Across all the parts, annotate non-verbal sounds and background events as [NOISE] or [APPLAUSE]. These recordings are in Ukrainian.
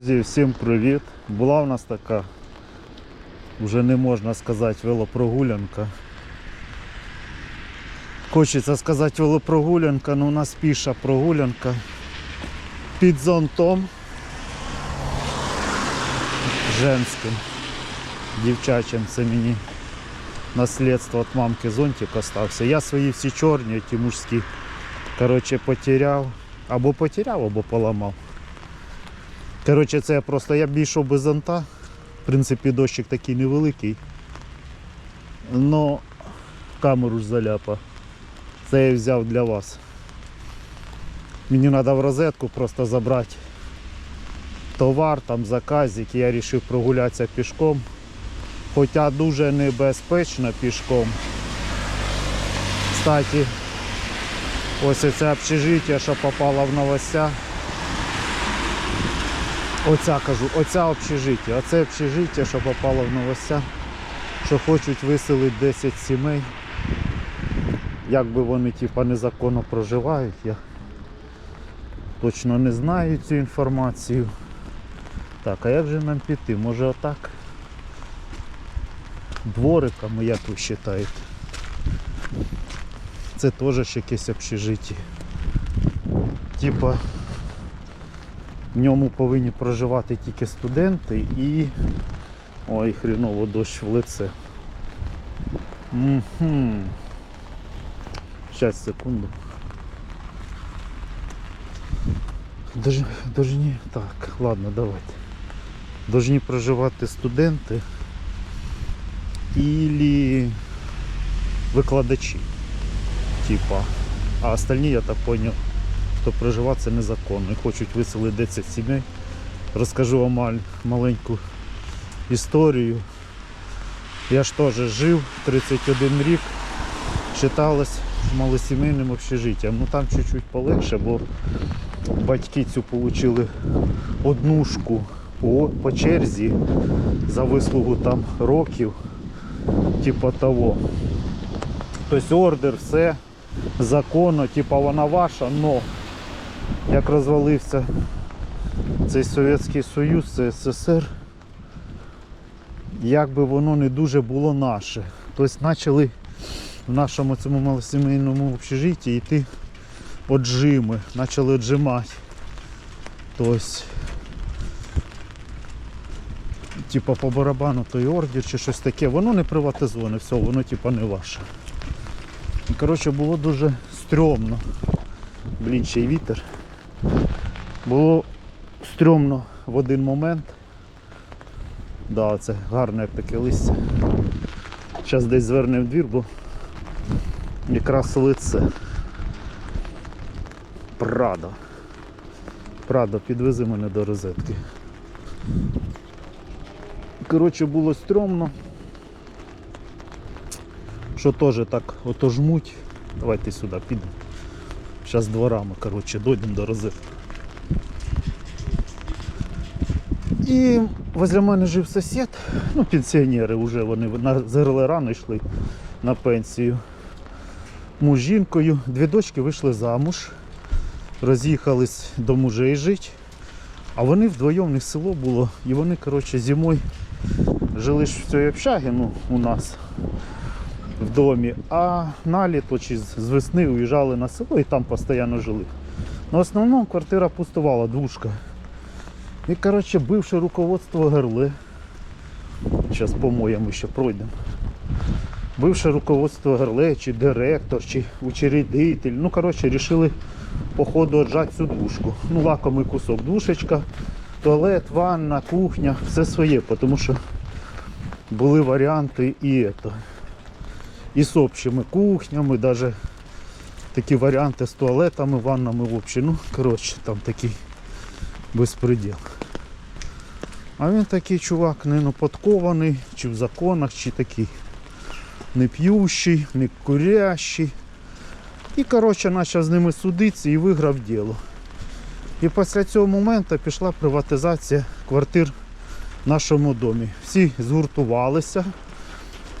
Друзі, всім привіт! Була в нас така, вже не можна сказати, велопрогулянка. Хочеться сказати велопрогулянка, але у нас піша прогулянка під зонтом женським, дівчачим. Це мені наслідство від мамки зонтик остався. Я свої всі чорні, ті мужські, коротше, потеряв. Або потеряв, або поламав. Коротше, це просто я б йшов без зонта. В принципі, дощик такий невеликий. Но камеру ж заляпав. Це я взяв для вас. Мені треба в розетку просто забрати товар, там заказик. Я вирішив прогулятися пішком. Хоча дуже небезпечно пішком. Кстати, ось це общежиття, що попало в новостях. Оця кажу, оця общежиття. Оце общежиття, що попало в новостях, що хочуть виселити 10 сімей. Як би вони типа незаконно проживають, я точно не знаю цю інформацію. Так, а як же нам піти? Може отак? Двориками, як ви вважаєте? Це теж якесь общежиття. Типа в ньому повинні проживати тільки студенти і... Ой, хріново дощ в лице. Угу. Сейчас, секунду. Дож... Должні... Так, ладно, давайте. Должні проживати студенти или викладачі. Типа. А остальні, я так понял, хто проживати це незаконно і хочуть виселити 10 сімей. Розкажу вам маленьку історію. Я ж теж жив 31 рік, вважалось малосімейним общежиттям. Ну там чуть-чуть полегше, бо батьки цю отримали однушку по, по черзі за вислугу там років, типа того. Тобто ордер, все законно, типа вона ваша, но як розвалився цей Совєтський Союз, це СССР, як би воно не дуже було наше. Тобто почали в нашому цьому малосімейному общежитті йти отжими, почали отжимати. Тобто, типа по барабану той ордер чи щось таке, воно не приватизоване, все, воно типа не ваше. Коротше, було дуже стрьомно. Блін, ще й вітер. Було стрьомно в один момент. Да, це гарне таке листя. Зараз десь звернемо двір, бо якраз лице. Прадо. Прадо, підвези мене до розетки. Коротше, було стрьомно. Що теж так ото жмуть. Давайте сюди підемо. Зараз дворами, коротше, дойдемо до розетки. І возле мене жив сусід, ну пенсіонери вже вони зерли рано йшли на пенсію. Муж жінкою, дві дочки вийшли замуж, роз'їхались до мужей жити, а вони вдвоєм них село було, і вони, коротше, зимою жили ж в цій общагі, ну, у нас в домі, а на літо чи з весни уїжджали на село і там постійно жили. На основному квартира пустувала, двушка. І, коротше, бивше руководство ГРЛ. Зараз по-моєму ще пройдемо. Бивше руководство ГРЛ, чи директор, чи учредитель. Ну, коротше, рішили по ходу отжати цю двушку. Ну, лакомий кусок. Двушечка, туалет, ванна, кухня, все своє, тому що були варіанти і это. І з общими кухнями, навіть такі варіанти з туалетами, ваннами в общі. Ну, коротше, там такий безпреділ. А він такий чувак не подкований, чи в законах, чи такий не п'ющий, не курящий. І коротше почав з ними судитися і виграв діло. І після цього моменту пішла приватизація квартир в нашому домі. Всі згуртувалися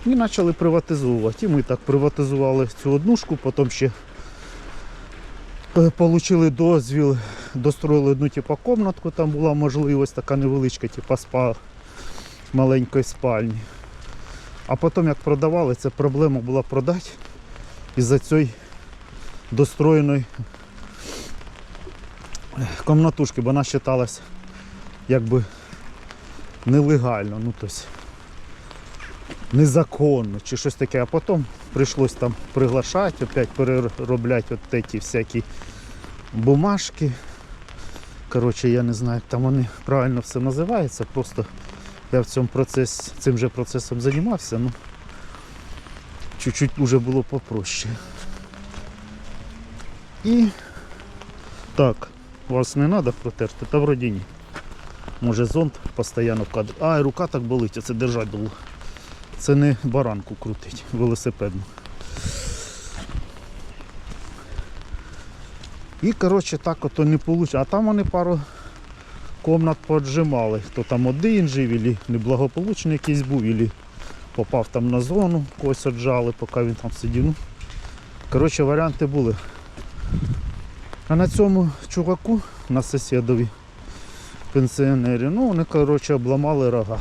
і почали приватизовувати. І ми так приватизували цю однушку, потім ще отримали дозвіл достроїли одну типу, комнатку, там була можливість така невеличка, типу спа маленької спальні. А потім, як продавали, це проблема була продати із-за цієї достроєної комнатушки, бо вона вважалася якби нелегально, ну тобто незаконно чи щось таке. А потім прийшлось там приглашати, опять переробляти от ці всякі бумажки. Коротше, я не знаю, як там вони правильно все називається. Просто я в цьому процесі, цим же процесом займався, ну чуть-чуть вже було попроще. І так, вас не треба протерти, та вроді ні. Може зонт постійно в кадрі. А, і рука так болить, а це держать було. Це не баранку крутить, велосипедну. І коротше так ото не вийшло. А там вони пару комнат поджимали. Хто там один жив, або неблагополучний якийсь був, або попав там на зону, когось отжали, поки він там сидів. Ну, коротше, варіанти були. А на цьому чуваку, на сусідові пенсіонері, ну вони коротше обламали рога.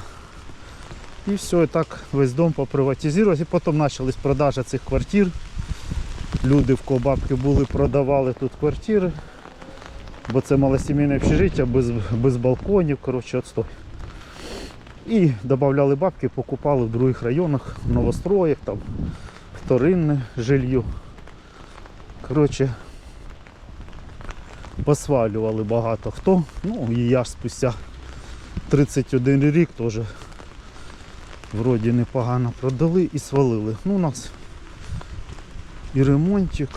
І все, і так весь дом поприватизувався. І потім почались продажі цих квартир. Люди в кого були, продавали тут квартири. Бо це малосімейне общежиття без, без балконів, коротше, отстой. І додавали бабки, покупали в других районах, в новостроях, там вторинне жилье. Коротше, посвалювали багато хто. Ну і я ж спустя 31 рік теж вроді непогано продали і свалили. Ну, у нас і ремонтик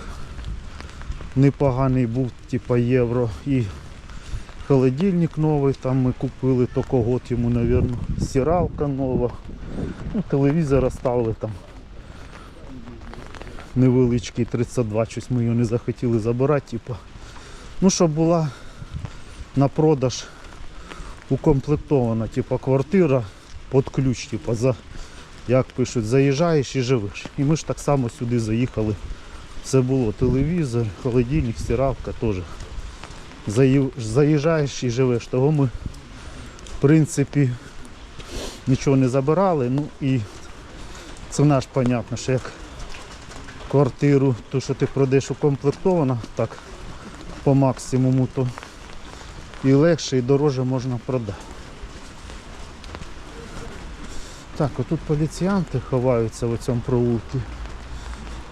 непоганий був, типа євро, і холодильник новий, там ми купили тільки год йому, мабуть, стиралка нова. Ну, телевізор оставили там невеличкий 32, щось ми його не захотіли забирати, типа. Ну, щоб була на продаж укомплектована, типа квартира під ключ, типа, за, як пишуть, заїжджаєш і живеш. І ми ж так само сюди заїхали. Це було телевізор, холодильник, стиралка теж. Заїжджаєш і живеш. Того ми, в принципі, нічого не забирали. Ну і це наш, понятно, що як квартиру, ту, що ти продаєш укомплектована, так, по максимуму, то і легше, і дороже можна продати. Так, отут поліціянти ховаються в цьому проулку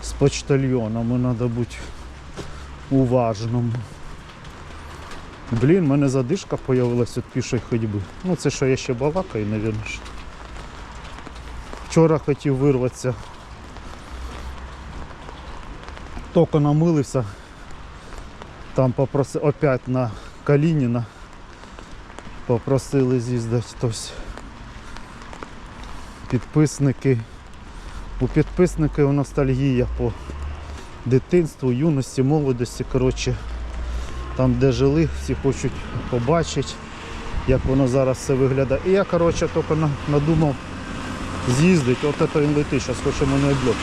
з почтальйонами, треба бути уважним. Блін, в мене задишка появилась від пішої ходьби. Ну це що я ще балакаю, ж. Вчора хотів вирватися. Тільки намилився. Там попросив опять на Калініна. Попросили з'їздити. Тобто підписники. У підписників ностальгія по дитинству, юності, молодості. Коротше, там де жили, всі хочуть побачити, як воно зараз все виглядає. І я коротше, тільки надумав з'їздити. От це він летить, зараз хоче мене обльот.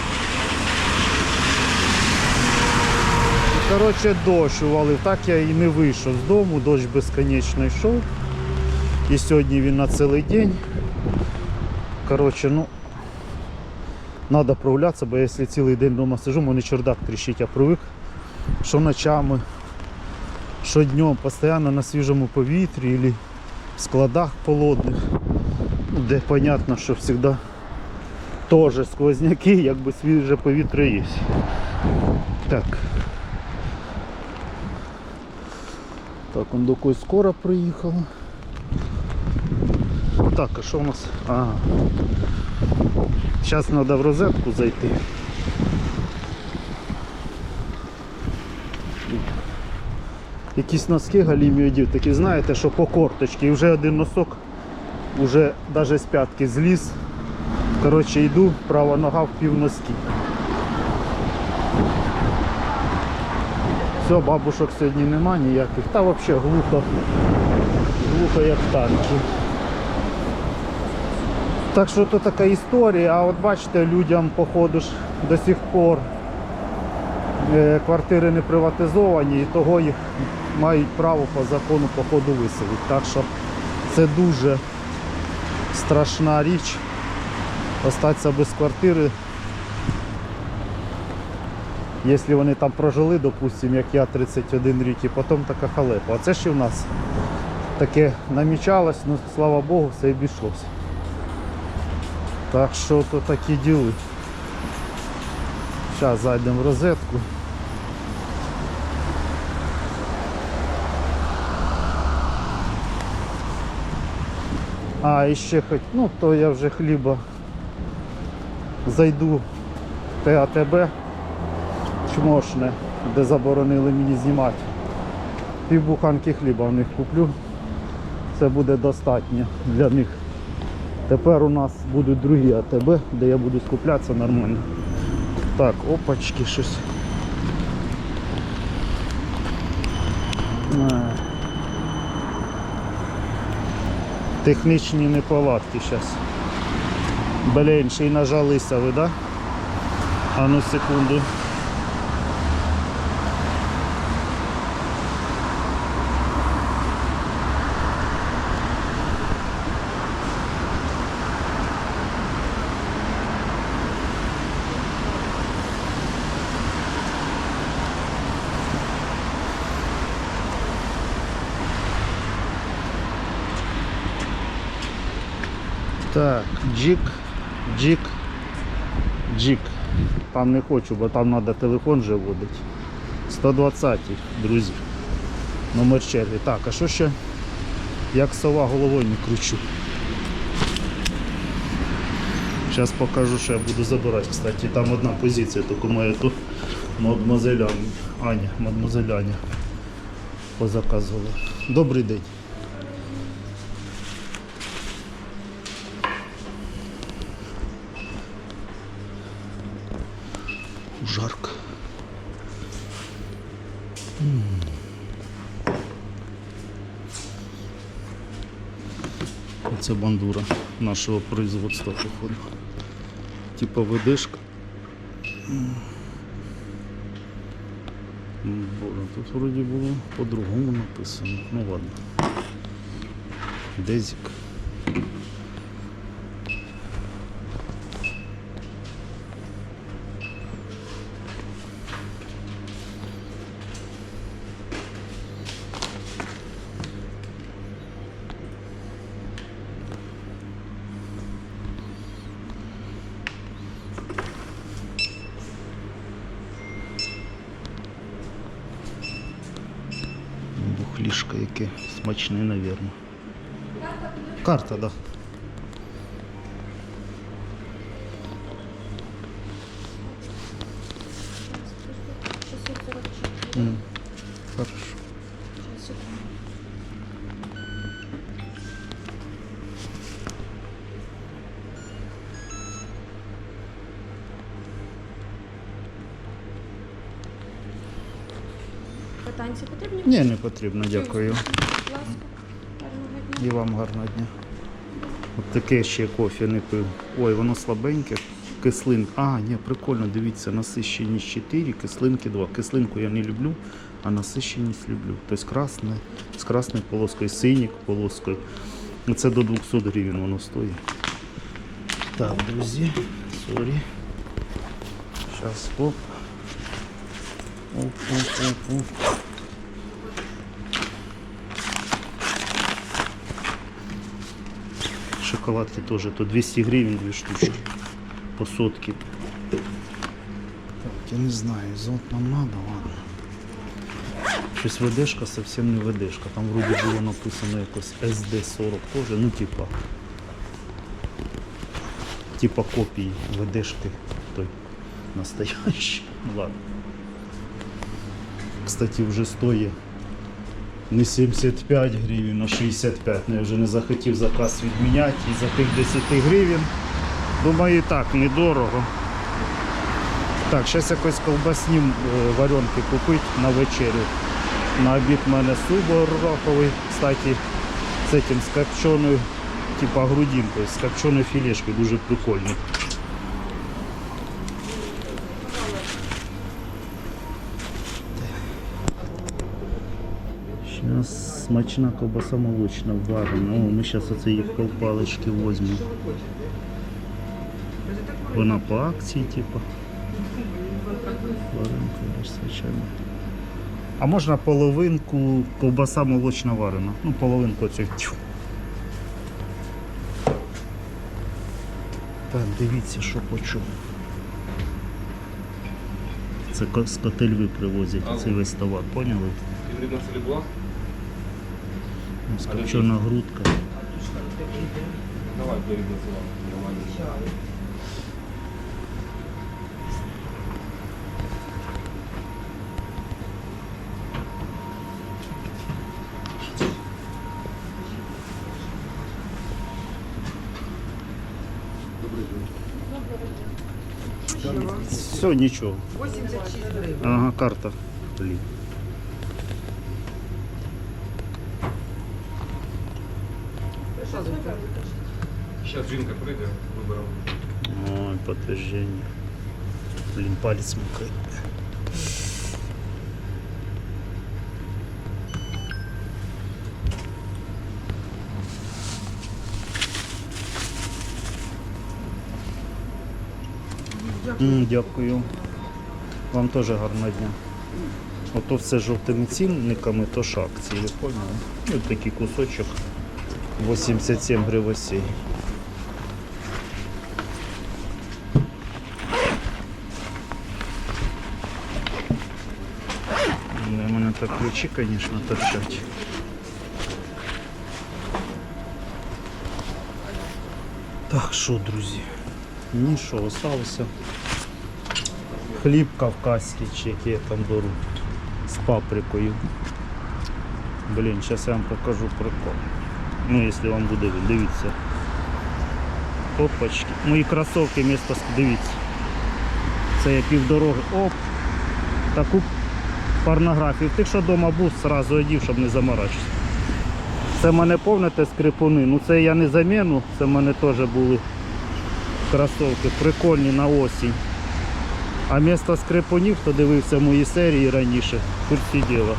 Коротше, дощ увалив. Так я і не вийшов з дому, дощ безконечно йшов. І сьогодні він на цілий день. Коротше, ну, Надо прогулятися, бо якщо цілий день вдома сижу, мене чердак тріщить, я привик, що ночами, що днем, постійно на свіжому повітрі або в складах холодних, ну, де понятно, що завжди теж сквозняки, якби свіже повітря є. Так. Так, он до скоро приїхала. Так, а що у нас? Ага. Зараз треба в розетку зайти. Якісь носки галімі одів, такі знаєте, що по корточці. Вже один носок вже навіть з п'ятки зліз. Коротше, йду, права нога в пів носки. Все, бабушок сьогодні нема ніяких. Та взагалі глухо. Глухо як танки. Так що то така історія, а от бачите, людям походу ж до сих пор е, квартири не приватизовані і того їх мають право по закону по ходу виселити. Так що це дуже страшна річ. Остатися без квартири. Якщо вони там прожили, допустимо, як я 31 рік, і потім така халепа. А це ще в нас таке намічалось, ну слава Богу, все обійшлося. Так що то такі діли. Зараз зайдемо в розетку. А, і ще хоч, ну то я вже хліба зайду в ТАТБ чмошне, де заборонили мені знімати. Півбуханки хліба в них куплю. Це буде достатньо для них. Тепер у нас будуть другі АТБ, де я буду скуплятися нормально. Так, опачки щось. А. Технічні неполадки зараз. Блін, ще й нажалися ви, да? А ну секунду. Джик, джик, джик. Там не хочу, бо там треба телефон вже вводити. 120, друзі. Номер черги. Так, а що ще? Як сова головою не кручу. Зараз покажу, що я буду забирати. Кстати, там одна позиція, тільки моя тут мадмозель Аня. Аня, мадмозель Аня позаказувала. Добрий день. Жарко. М. Це бандура нашого производства, походу. Типа ведешка. Боже, тут вроді було по-другому написано. Ну ладно. Дезик. таки смачний, навірно. Карта. Да. Mm. Потрібно, дякую. І вам гарного дня. От таке ще кофе не пив. Ой, воно слабеньке. Кислин. А, ні, прикольно, дивіться, насищеність 4, кислинки 2. Кислинку я не люблю, а насищеність люблю. Тобто красне, з красною полоскою, синій полоскою. Це до 200 гривень воно стоїть. Так, друзі, сорі. Зараз оп. Оп, оп, оп, оп. Шоколадки тоже, то 200 гривен две штучки по сотке. Так, я не знаю, зонт нам надо, ладно. Щось ВДшка совсем не ВДшка. Там вроде було написано якось SD40 теж, ну типа. Типа копії ВДшки той настоящий. [LAUGHS] Ну, Ладно. Кстати, вже стоїть не 75 гривень, а 65. Ну, я вже не захотів заказ відміняти і за тих 10 гривень. Думаю, і так, недорого. Так, зараз якось колбасні е, варенки купити на вечерю. На обід в мене суп гороховий, кстати, з этим, з копченою, типа грудинкою, з копченою філешкою, дуже прикольний. Смачна ковбаса молочна варена. О, ми зараз оце їх палички візьмемо. Вона по акції, типу. Варенка, звичайно. А можна половинку ковбаса молочна варена. Ну, половинку цих. Так, дивіться, що почув. Це з котельви привозять цей весь товар, поняли? Гібридна целебула? Скопчена грудка. Давай, гібридна целебула. Нормально. Все, нічого. 86 гривень. Ага, карта. Блін. Зараз жінка прийде, виберемо. Ой, подтверждение. Блин, палец мокрый. М, Дякую. Вам теж гарного дня. Ото все жовтими цінниками, то ж акції, ви поняли? Ну, такий кусочок 87 гривосей. У мене так ключі, звісно, торчать. Так, що, друзі? Ні, що, осталося. Хліб кавказький, чи який я там беру. З паприкою. Блін, зараз я вам покажу прикол. Ну, якщо вам буде видно, дивіться. Опачки. Мої кросовки місто, ск- дивіться. Це я півдороги. Оп. Таку порнографію. Тих, що вдома був, одразу одів, щоб не заморачився. Це в мене повните скрипуни. Ну це я не заміну, це в мене теж були кросовки, прикольні на осінь. А місто скрипунів, хто дивився мої серії раніше, курсі діла.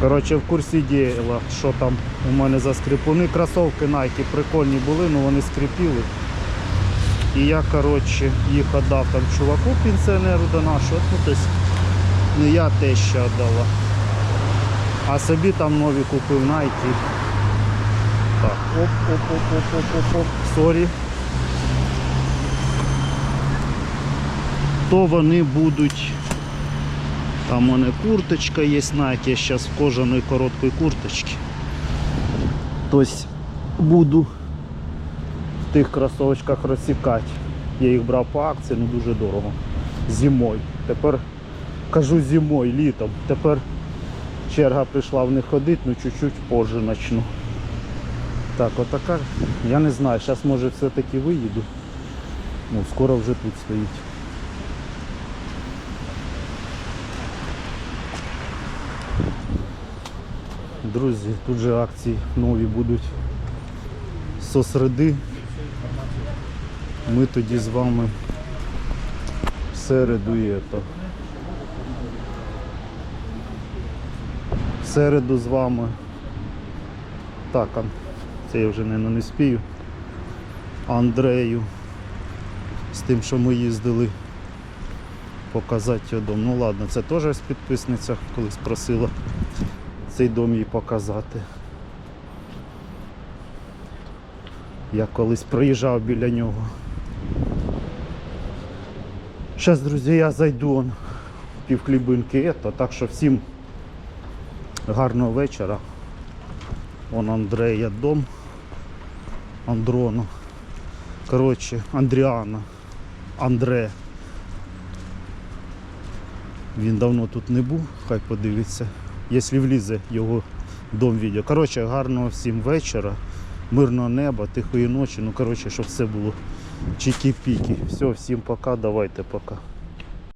Коротше, в курсі діла, що там у мене за скрипуни. Кросовки Nike прикольні були, але вони скрипіли. І я, коротше, їх віддав там чуваку пенсіонеру до нашого. Ну, тобто, не я те ще віддала. А собі там нові купив Nike. Так, оп, оп, оп, оп, оп, оп, оп. Сорі. То вони будуть. Там у мене курточка є Nike, я зараз в кожаної короткої курточці. Тобто буду в тих кросовочках розсікати. Я їх брав по акції, ну дуже дорого. Зимою. Тепер кажу зимою, літом. Тепер черга прийшла в них ходити, ну чуть-чуть позже почну. Так, отака. Я не знаю, зараз може все-таки виїду. Ну, скоро вже тут стоїть. Друзі, тут же акції нові будуть со середи. Ми тоді з вами в середу і ето. В середу з вами. Так, це я вже не, не спію. Андрею. З тим, що ми їздили показати його дом. Ну ладно, це теж підписниця колись просила цей дом їй показати. Я колись проїжджав біля нього. Зараз, друзі, я зайду он, пів хлібинки, ето, так що всім гарного вечора. Вон Андрея дом. Андрону. Коротше, Андріана. Андре. Він давно тут не був, хай подивиться. Якщо влізе його дом відео. Коротше, гарного всім вечора, мирного неба, тихої ночі. Ну, коротше, щоб все було чікі-піки. Все, всім пока, давайте пока.